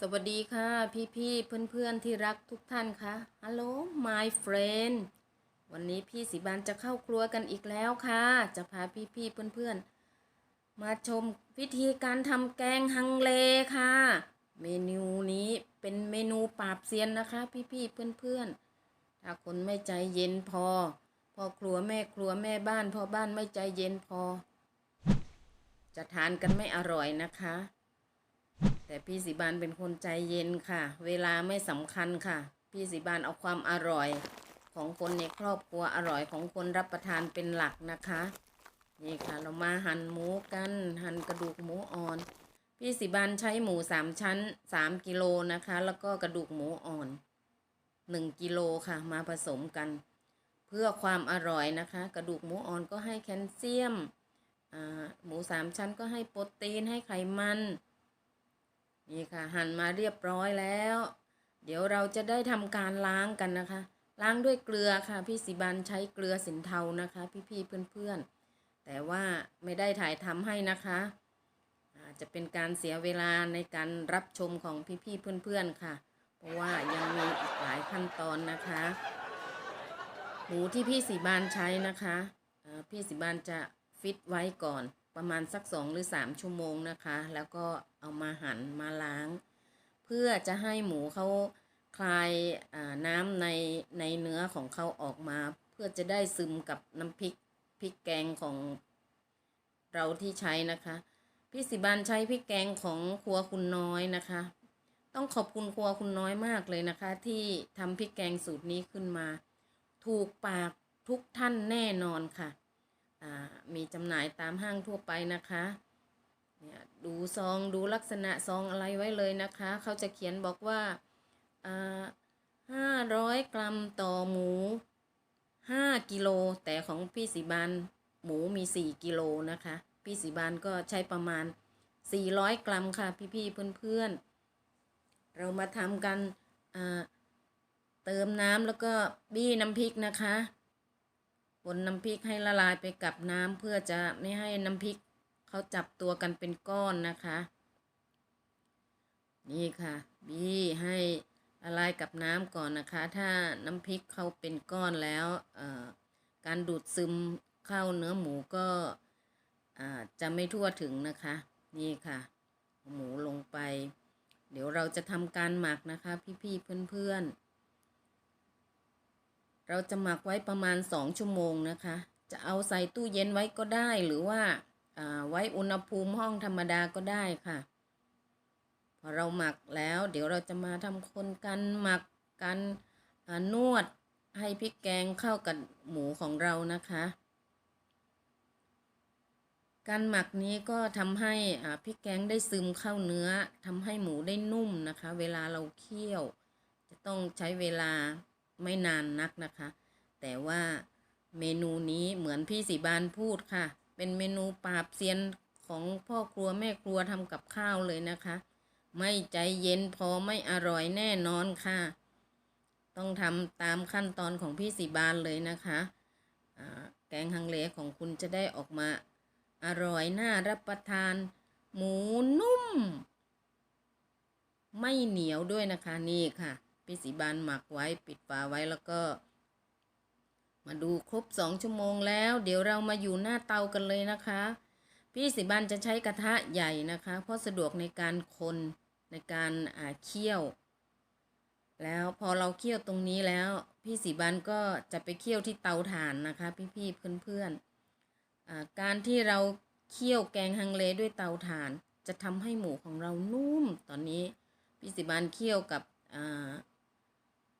สวัสดีค่ะพี่ๆเพื่อนๆที่รักทุกท่านค่ะฮัลโหล my friend วันนี้พี่สีบานจะเข้าครัวกันอีกแล้วค่ะ จะพาพี่ๆเพื่อนๆมาชมวิธีการทำแกงฮังเลค่ะ เมนูนี้เป็นเมนูปราบเซียนนะคะ พี่ๆเพื่อนๆถ้าคนไม่ใจเย็นพอพ่อครัวแม่ครัวแม่บ้านพ่อบ้านไม่ใจเย็นพอ จะทานกันไม่อร่อยนะคะ แต่พี่สีบานเป็นคนใจเย็นค่ะ เวลาไม่สำคัญค่ะ พี่สีบานเอาความอร่อยของคนในครอบครัวอร่อยของคนรับประทานเป็นหลักนะคะ นี่ค่ะเรามาหั่นหมูกัน หั่นกระดูกหมูอ่อน พี่สีบานใช้หมูสามชั้นสามกิโลนะคะ แล้วก็กระดูกหมูอ่อนหนึ่งกิโลค่ะมาผสมกัน เพื่อความอร่อยนะคะ กระดูกหมูอ่อนก็ให้แคลเซียมหมูสามชั้นก็ให้โปรตีนให้ไขมัน นี่ค่ะหั่นมาเรียบร้อยแล้ว เดี๋ยวเราจะได้ทำการล้างกันนะคะ ล้างด้วยเกลือค่ะ พี่สิบันใช้เกลือสินเทานะคะ พี่ๆเพื่อนๆ แต่ว่าไม่ได้ถ่ายทำให้นะคะอาจจะเป็นการเสียเวลาในการรับชมของพี่ๆเพื่อนๆค่ะ เพราะว่ายังมีอีกหลายขั้นตอนนะคะหมูที่พี่สีบานใช้นะคะพี่สีบานจะฟิตไว้ก่อน ประมาณสักสองหรือสามชั่วโมงนะคะ แล้วก็เอามาหั่นมาล้าง เพื่อจะให้หมูเขาคลายน้ำในในเนื้อของเขาออกมา เพื่อจะได้ซึมกับน้ำพริกพริกแกงของเราที่ใช้นะคะ พี่สิบานใช้พริกแกงของครัวคุณน้อยนะคะ ต้องขอบคุณครัวคุณน้อยมากเลยนะคะ ที่ทำพริกแกงสูตรนี้ขึ้นมา ถูกปากทุกท่านแน่นอนค่ะ มีจำหน่ายตามห้างทั่วไปนะคะเนี่ยดูซองดูลักษณะซองอะไรไว้เลยนะคะ เขาจะเขียนบอกว่าห้าร้อยกรัมต่อหมูห้ากิโลแต่ของพี่สีบานหมูมีสี่กิโลนะคะ พี่สีบานก็ใช้ประมาณสี่ร้อยกรัมค่ะพี่ๆเพื่อนๆ เรามาทำกันเติมน้ำแล้วก็บี้น้ำพริกนะคะ คนน้ำพริกให้ละลายไปกับน้ำเพื่อจะไม่ให้น้ำพริกเขาจับตัวกันเป็นก้อนนะคะ นี่ค่ะบีให้ละลายกับน้ำก่อนนะคะ ถ้าน้ำพริกเขาเป็นก้อนแล้วการดูดซึมเข้าเนื้อหมูก็จะไม่ทั่วถึงนะคะ นี่ค่ะ หมูลงไป เดี๋ยวเราจะทำการหมักนะคะ พี่ๆเพื่อนๆ เราจะหมักไว้ประมาณ 2 ชั่วโมงนะคะ จะเอาใส่ตู้เย็นไว้ก็ได้หรือว่าอ่าไว้อุณหภูมิห้องธรรมดาก็ได้ค่ะ พอเราหมักแล้ว เดี๋ยวเราจะมาทำคนกันหมักกันอ่านวดให้พริกแกงเข้ากับหมูของเรานะคะ การหมักนี้ก็ทำให้อ่าพริกแกงได้ซึมเข้าเนื้อทำให้หมูได้นุ่มนะคะ เวลาเราเคี่ยว จะต้องใช้เวลา ไม่นานนักนะคะ แต่ว่าเมนูนี้เหมือนพี่สีบานพูดค่ะ เป็นเมนูปราบเซียนของพ่อครัวแม่ครัวทำกับข้าวเลยนะคะ ไม่ใจเย็นพอไม่อร่อยแน่นอนค่ะ ต้องทำตามขั้นตอนของพี่สีบานเลยนะคะแกงฮังเลของคุณจะได้ออกมา อร่อยน่ารับประทาน หมูนุ่ม ไม่เหนียวด้วยนะคะนี่ค่ะ พี่สีบานหมักไว้ปิดฝาไว้แล้วก็ มาดูครบสองชั่วโมงแล้ว เดี๋ยวเรามาอยู่หน้าเตากันเลยนะคะ พี่สีบานจะใช้กระทะใหญ่นะคะ เพราะสะดวกในการคนในการอ่าเคี่ยว แล้วพอเราเคี่ยวตรงนี้แล้ว พี่สีบานก็จะไปเคี่ยวที่เตาถ่านนะคะ พี่ๆเพื่อนๆอ่าการที่เราเคี่ยวแกงฮังเลด้วยเตาถ่าน จะทำให้หมูของเรานุ่มตอนนี้พี่สิบานเคี่ยวกับ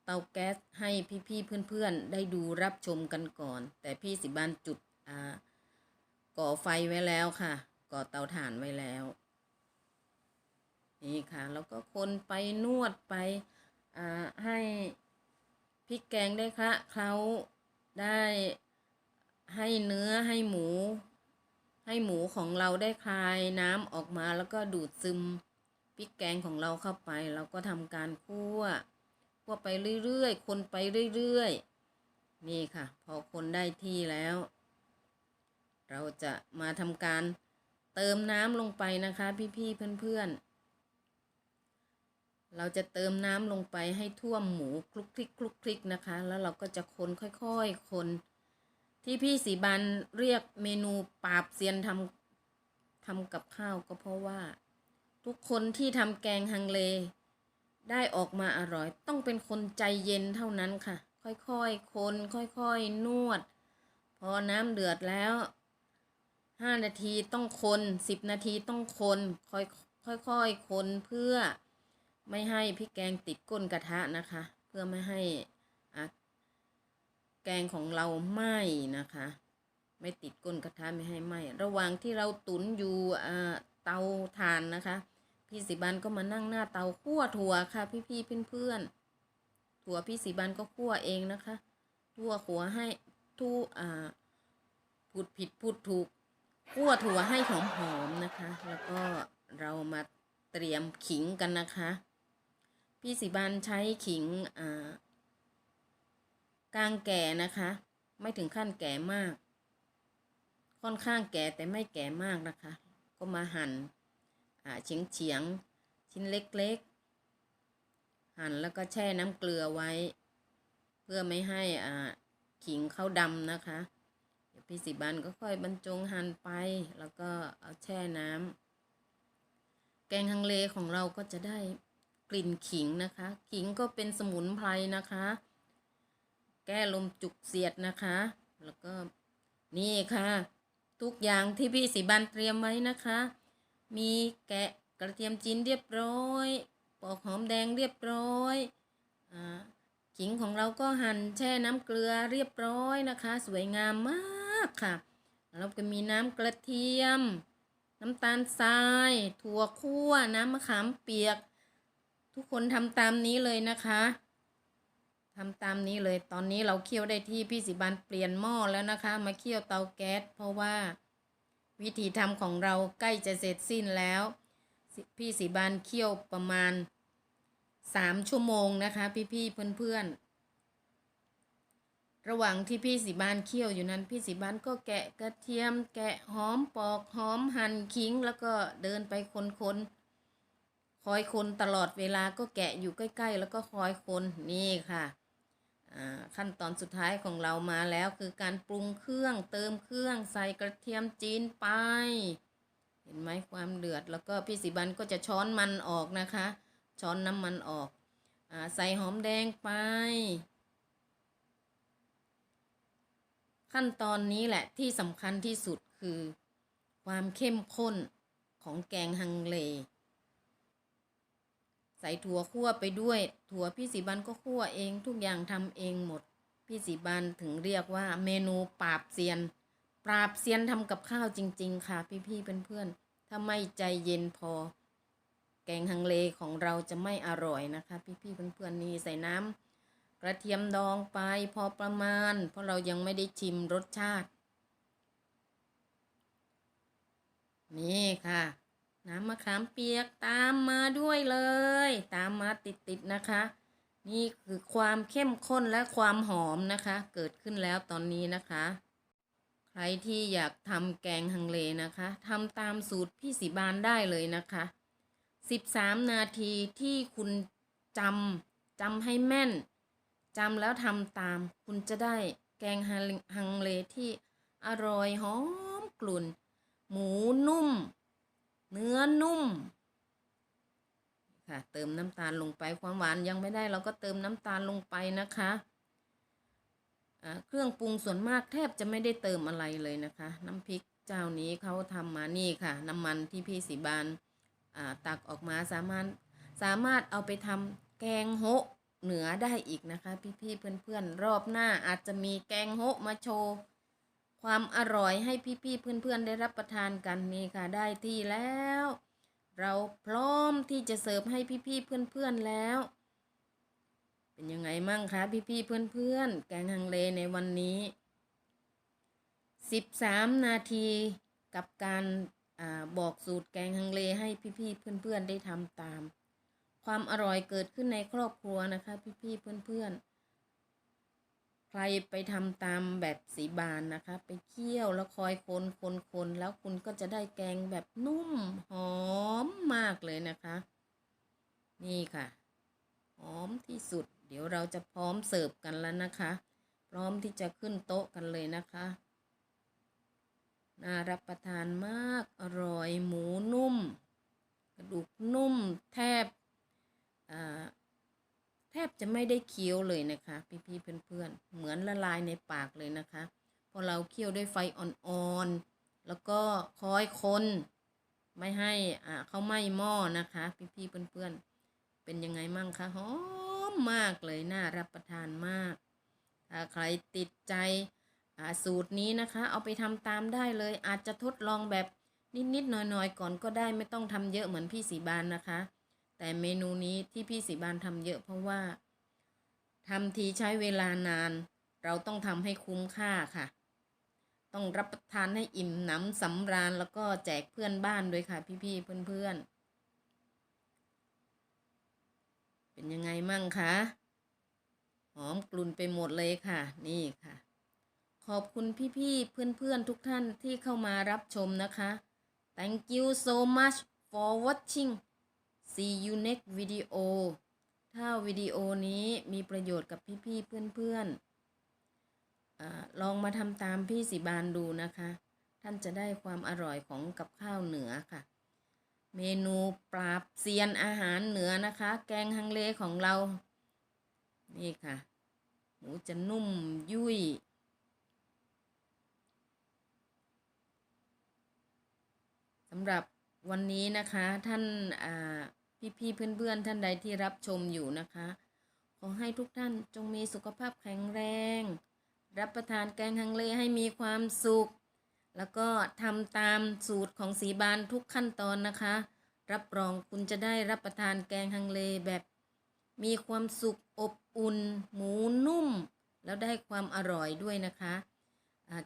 เตาแก๊สให้พี่ๆเพื่อนๆ ได้ดูรับชมกันก่อน แต่พี่สิบานจุดอ่าก่อไฟไว้แล้วค่ะ ก่อเตาถ่านไว้แล้ว นี่ค่ะ แล้วก็คนไปนวดไปอ่าให้พริกแกงได้คะเขาได้ให้เนื้อให้หมู ให้หมูของเราได้คลายน้ำออกมาแล้วก็ดูดซึมพริกแกงของเราเข้าไป เราก็ทำการคั่ว คั่วไปเรื่อยๆ คนไปเรื่อยๆ นี่ค่ะ พอคนได้ที่แล้ว เราจะมาทำการเติมน้ำลงไปนะคะ พี่ๆเพื่อนๆ เราจะเติมน้ำลงไปให้ท่วมหมูคลุกคลิกคลุกคลิกนะคะ แล้วเราก็จะคนค่อยๆ คน ที่พี่สีบันเรียกเมนูปราบเซียนทำทำกับข้าวก็เพราะว่า ทุกคนที่ทำแกงฮังเล ได้ออกมาอร่อย ต้องเป็นคนใจเย็นเท่านั้นค่ะ ค่อยๆ คน ค่อยๆ นวด พอน้ำเดือดแล้วห้านาทีต้องคนสิบนาทีต้องคนค่อยค่อยๆคนเพื่อไม่ให้พริกแกงติดก้นกระทะนะคะ เพื่อไม่ให้แกงของเราไหม้นะคะ ไม่ติดก้นกระทะไม่ให้ไหม้ระหว่างที่เราตุนอยู่อ่าเตาถ่านนะคะ พี่สิบันก็มานั่งหน้าเตาคั่วถั่วค่ะ พี่พี่เพื่อนเพื่อนๆถั่วพี่สิบันก็คั่วเองนะคะคั่วขัวให้ทุอ่าพูดผิดพูดถูกคั่วถั่วให้หอมๆนะคะ แล้วก็เรามาเตรียมขิงกันนะคะ พี่สิบันใช้ขิงอ่ากลางแก่นะคะ ไม่ถึงขั้นแก่มาก ค่อนข้างแก่แต่ไม่แก่มากนะคะ ก็มาหั่น เฉียงเฉียงชิ้นเล็กๆ หั่นแล้วก็แช่น้ำเกลือไว้ เพื่อไม่ให้อ่าขิงเข้าดำนะคะพี่สิบันก็ค่อยบรรจงหั่นไป แล้วก็เอาแช่น้ำแกงฮังเลของเราก็จะได้กลิ่นขิงนะคะ ขิงก็เป็นสมุนไพรนะคะ แก้ลมจุกเสียดนะคะ แล้วก็นี่ค่ะ ทุกอย่างที่พี่สิบันเตรียมไว้นะคะ มีแกะกระเทียมจีนเรียบร้อยปอกหอมแดงเรียบร้อยอ่าขิงของเราก็หั่นแช่น้ำเกลือเรียบร้อยนะคะ สวยงามมากค่ะแล้วก็มีน้ำกระเทียม น้ำตาลทราย ถั่วคั่วน้ำมะขามเปียก ทุกคนทำตามนี้เลยนะคะทำตามนี้เลยตอนนี้เราเคี่ยวได้ที่พี่สิบันเปลี่ยนหม้อแล้วนะคะ มาเคี่ยวเตาแก๊สเพราะว่า วิธีทำของเราใกล้จะเสร็จสิ้นแล้ว พี่สีบานเคี่ยวประมาณสามชั่วโมงนะคะ พี่ๆเพื่อนๆ ระหว่างที่พี่สีบานเคี่ยวอยู่นั้น พี่สีบานก็แกะกระเทียม แกะหอมปอกหอมหั่นขิง แล้วก็เดินไปคนๆคอยคนตลอดเวลาก็แกะอยู่ใกล้ ๆ แล้วก็คอยคนนี่ค่ะ ขั้นตอนสุดท้ายของเรามาแล้วคือการปรุงเครื่องเติมเครื่องใส่กระเทียมจีนไป เห็นไหมความเดือดแล้วก็พี่สิบันก็จะช้อนมันออกนะคะ ช้อนน้ำมันออกอใส่หอมแดงไป ขั้นตอนนี้แหละที่สำคัญที่สุดคือความเข้มข้นของแกงฮังเล ส่ถั่วคั่วไปด้วย ถั่วพี่สีบันก็คั่วเองทุกอย่างทำเองหมด พี่สีบันถึงเรียกว่าเมนูปราบเซียน ปราบเซียนทำกับข้าวจริง ๆ ค่ะ พี่ๆเพื่อนๆถ้าไม่ใจเย็นพอ แกงฮังเลของเราจะไม่อร่อยนะคะ พี่ๆเพื่อนๆนี่ใส่น้ำกระเทียมดองไปพอประมาณ เพราะเรายังไม่ได้ชิมรสชาติ นี่ค่ะ น้ำมะขามเปียกตามมาด้วยเลย ตามมาติดๆนะคะ นี่คือความเข้มข้นและความหอมนะคะ เกิดขึ้นแล้วตอนนี้นะคะ ใครที่อยากทำแกงฮังเลนะคะทำตามสูตรพี่สีบานได้เลยนะคะ 13 นาทีที่คุณจำจำให้แม่นจำแล้วทำตาม คุณจะได้แกงฮังเลที่อร่อยหอมกลุ่น หมูนุ่ม เนื้อนุ่มค่ะเติมน้ำตาลลงไปความหวานยังไม่ได้เราก็เติมน้ำตาลลงไปนะคะเครื่องปรุงส่วนมากแทบจะไม่ได้เติมอะไรเลยนะคะ น้ำพริกเจ้านี้เขาทำมานี่ค่ะ น้ำมันที่พี่สีบานตักออกมาสามารถสามารถเอาไปทำแกงโฮะเหนือได้อีกนะคะ พี่ๆเพื่อนๆรอบหน้าอาจจะมีแกงโฮะมาโชว์ ความอร่อยให้พี่ๆเพื่อนๆได้รับประทานกันนี่ค่ะได้ที่แล้ว เราพร้อมที่จะเสิร์ฟให้พี่ๆเพื่อนๆแล้ว เป็นยังไงมั่งคะพี่ๆเพื่อนๆแกงฮังเลในวันนี้ 13 นาทีกับการอาบอกสูตรแกงฮังเลให้พี่ๆเพื่อนๆได้ทำตาม ความอร่อยเกิดขึ้นในครอบครัวนะคะ พี่ๆเพื่อนๆ ใครไปทำตามแบบสีบานนะคะ ไปเคี่ยวแล้วคอยคนคนคนแล้วคุณก็จะได้แกงแบบนุ่มหอมมากเลยนะคะ นี่ค่ะ หอมที่สุด เดี๋ยวเราจะพร้อมเสิร์ฟกันแล้วนะคะ พร้อมที่จะขึ้นโต๊ะกันเลยนะคะน่ารับประทานมากอร่อยหมูนุ่ม กระดูกนุ่มแทบอ่า บจะไม่ได้เคี้ยวเลยนะคะ พี่ๆเพื่อนๆ เหมือนละลายในปากเลยนะคะ พอเราเคี่ยวด้วยไฟอ่อนๆ แล้วก็คอยคนไม่ให้อ่าเขาไหม้หม้อนะคะ พี่ๆเพื่อนๆ เป็นยังไงมั่งคะหอมมากเลยน่ารับประทานมากถ้าใครติดใจอ่าสูตรนี้นะคะ เอาไปทำตามได้เลยอาจจะทดลองแบบนิดๆหน่อยๆ ก่อนก็ได้ไม่ต้องทำเยอะเหมือนพี่สีบานนะคะ แต่เมนูนี้ที่พี่สีบานทำเยอะเพราะว่าทำทีใช้เวลานาน เราต้องทำให้คุ้มค่าค่ะ ต้องรับประทานให้อิ่มหนำสำราญแล้วก็แจกเพื่อนบ้านด้วยค่ะ พี่ๆเพื่อนๆ เป็นยังไงมั่งคะหอมกลุ่นไปหมดเลยค่ะ นี่ค่ะ ขอบคุณพี่ๆเพื่อนๆทุกท่านที่เข้ามารับชมนะคะ thank you so much for watching see you next video ถ้าวิดีโอนี้มีประโยชน์กับพี่ๆเพื่อนๆอลองมาทำตามพี่สิบานดูนะคะ ท่านจะได้ความอร่อยของกับข้าวเหนือค่ะ เมนูปราบเซียนอาหารเหนือนะคะ แกงฮังเลของเรา นี่ค่ะหมูจะนุ่มยุ่ยสำหรับวันนี้นะคะท่านอ่า พี่ๆเพื่อนๆท่านใดที่รับชมอยู่นะคะ ขอให้ทุกท่านจงมีสุขภาพแข็งแรง รับประทานแกงฮังเลให้มีความสุข แล้วก็ทำตามสูตรของสีบานทุกขั้นตอนนะคะ รับรองคุณจะได้รับประทานแกงฮังเลแบบ มีความสุขอบอุ่น หมูนุ่ม แล้วได้ความอร่อยด้วยนะคะ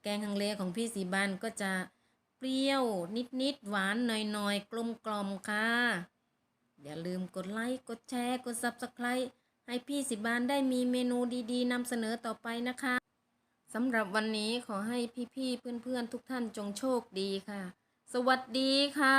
แกงฮังเลของพี่สีบานก็จะเปรี้ยวนิดๆหวานหน่อยๆกลมๆค่ะ อย่าลืมกดไลค์กดแชร์ กด Subscribe ให้พี่สิบานได้มีเมนูดีๆนำเสนอต่อไปนะคะสำหรับวันนี้ขอให้พี่ๆเพื่อนๆ ทุกท่านจงโชคดีค่ะ สวัสดีค่ะ